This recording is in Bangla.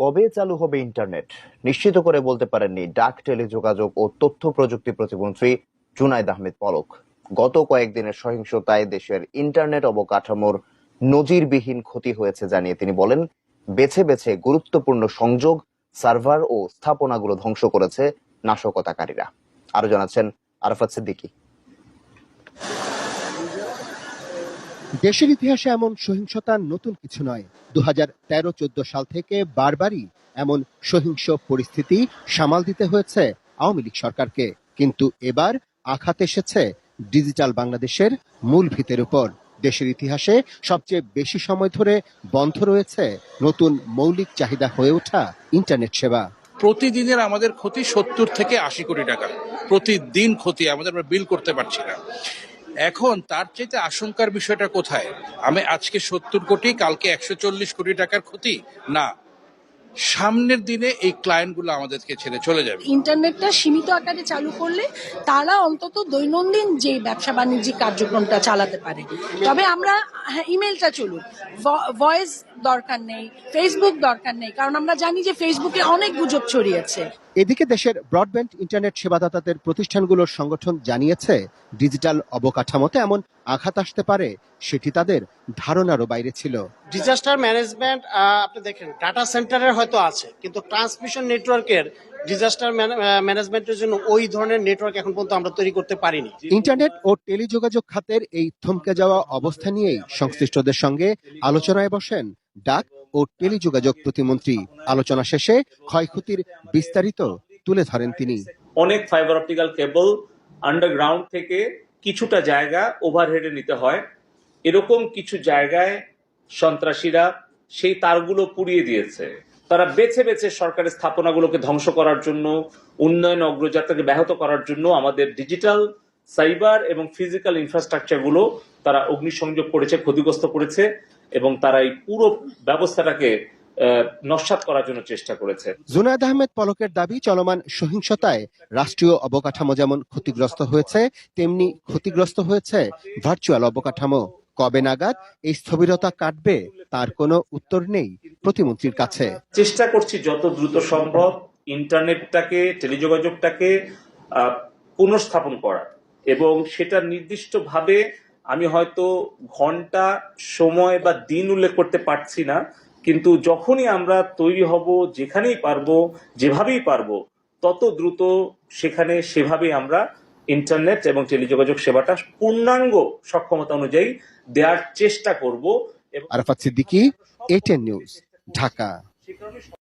কবে চালু হবে ইন্টারনেট? নিশ্চিত করে বলতে পারেননি ডাক, টেলিযোগাযোগ ও তথ্য প্রযুক্তি প্রতিমন্ত্রী জুনাইদ আহমেদ পলক। গত কয়েকদিনের সহিংসতায় দেশের ইন্টারনেট অবকাঠামোর নজিরবিহীন ক্ষতি হয়েছে জানিয়ে তিনি বলেন, বেছে বেছে গুরুত্বপূর্ণ সংযোগ, সার্ভার ও স্থাপনাগুলো ধ্বংস করেছে নাশকতাকারীরা। আরও জানাচ্ছেন আরফাত সিদ্দিকী। দেশের ইতিহাসে এমন সহিংসতা নতুন কিছু নয়। দু হাজার তেরো, চোদ্দ সাল থেকে বারবারই এমন সহিংস পরিস্থিতি সামাল দিতে হয়েছে আওয়ামী লীগ সরকারকে। কিন্তু এবার আঘাত এসেছে ডিজিটাল বাংলাদেশের মূল ভিতের উপর। দেশের ইতিহাসে সবচেয়ে বেশি সময় ধরে বন্ধ রয়েছে নতুন মৌলিক চাহিদা হয়ে ওঠা ইন্টারনেট সেবা। প্রতিদিনের আমাদের ক্ষতি সত্তর থেকে আশি কোটি টাকা। প্রতিদিন ক্ষতি আমাদের আমরা বিল করতে পারছি না। এখন তার চাইতে আশঙ্কার বিষয়টা কোথায়? আমি আজকে সত্তর কোটি, কালকে একশো চল্লিশ কোটি টাকার ক্ষতি? না। সামনের দিনে এই ক্লায়েন্টগুলো আমাদেরকে ছেড়ে চলে যাবে। ইন্টারনেটটা সীমিত আকারে চালু করলে তারা অন্তত দৈনন্দিন যে ব্যবসা বাণিজ্যিক কার্যক্রমটা চালাতে পারে। তবে আমরা ইমেলটা চলুক ভয়েস দরকার নেই ফেসবুক দরকার নেই কারণ আমরা জানি যে ফেসবুকে অনেক গুজব ছড়িয়েছে। এদিকে দেশের ব্রডব্যান্ড ইন্টারনেট সেবাদাতাদের প্রতিষ্ঠানগুলোর সংগঠন জানিয়েছে ডিজিটাল অবকাঠামোতে এমন আঘাত আসতে পারে সেটি তাদের ধারণারও বাইরে ছিল। ডিজাস্টার ম্যানেজমেন্ট আপনি দেখেন ডাটা সেন্টারের হয়তো আছে কিন্তু ট্রান্সমিশন নেটওয়ার্কের ডিজাস্টার ম্যানেজমেন্টের জন্য ওই ধরনের নেটওয়ার্ক এখন পর্যন্ত আমরা তৈরি করতে পারিনি। ইন্টারনেট ও টেলিযোগাযোগ খাতের এই থমকে যাওয়া অবস্থা নিয়েই সংশ্লিষ্টদের সঙ্গে আলোচনায় বসেন ডাক ও টেলিযোগাযোগ প্রতিমন্ত্রী। আলোচনা শেষে ক্ষয়ক্ষতির বিস্তারিত তুলে ধরেন তিনি। অনেক ফাইবার অপটিক্যাল কেবল আন্ডারগ্রাউন্ড থেকে কিছুটা জায়গা ওভারহেডে নিতে হয়। এরকম কিছু জায়গায় সন্ত্রাসীরা সেই তারগুলো পুড়িয়ে দিয়েছে। তারা বেছে বেছে সরকারের স্থাপনাগুলোকে ধ্বংস করার জন্য, উন্নয়ন অগ্রযাত্রাকে ব্যাহত করার জন্য আমাদের ডিজিটাল সাইবার এবং ফিজিক্যাল ইনফ্রাস্ট্রাকচারগুলো তারা অগ্নিসংযোগ করেছে, ক্ষতিগ্রস্ত করেছে। এবং তারা এই পুরো ব্যবস্থাটাকে নস্যাৎ করার জন্য চেষ্টা করেছে। জুনায়দ আহমেদ পলকের দাবি চলমান সহিংসতায় রাষ্ট্রীয় অবকাঠামো যেমন ক্ষতিগ্রস্ত হয়েছে তেমনি ক্ষতিগ্রস্ত হয়েছে ভার্চুয়াল অবকাঠামো। কবে নাগাদ এই স্থবিরতা কাটবে তার কোনো উত্তর নেই প্রতিমন্ত্রীর কাছে। চেষ্টা করছি যত দ্রুত সম্ভব ইন্টারনেটটাকে টেলিযোগাযোগটাকে পুনঃস্থাপন করা এবং সেটা নির্দিষ্টভাবে আমি হয়তো ঘণ্টা সময় বা দিন উল্লেখ করতে পারছি না কিন্তু যখনই আমরা তৈরি হব যেখানেই পারব যেভাবেই পারব তত দ্রুত সেখানে সেভাবেই আমরা ইন্টারনেট এবং টেলিযোগাযোগ সেবাটা পূর্ণাঙ্গ সক্ষমতা অনুযায়ী দেওয়ার চেষ্টা করব এবং আরাফাত সিদ্দিকী নিউজ ঢাকা।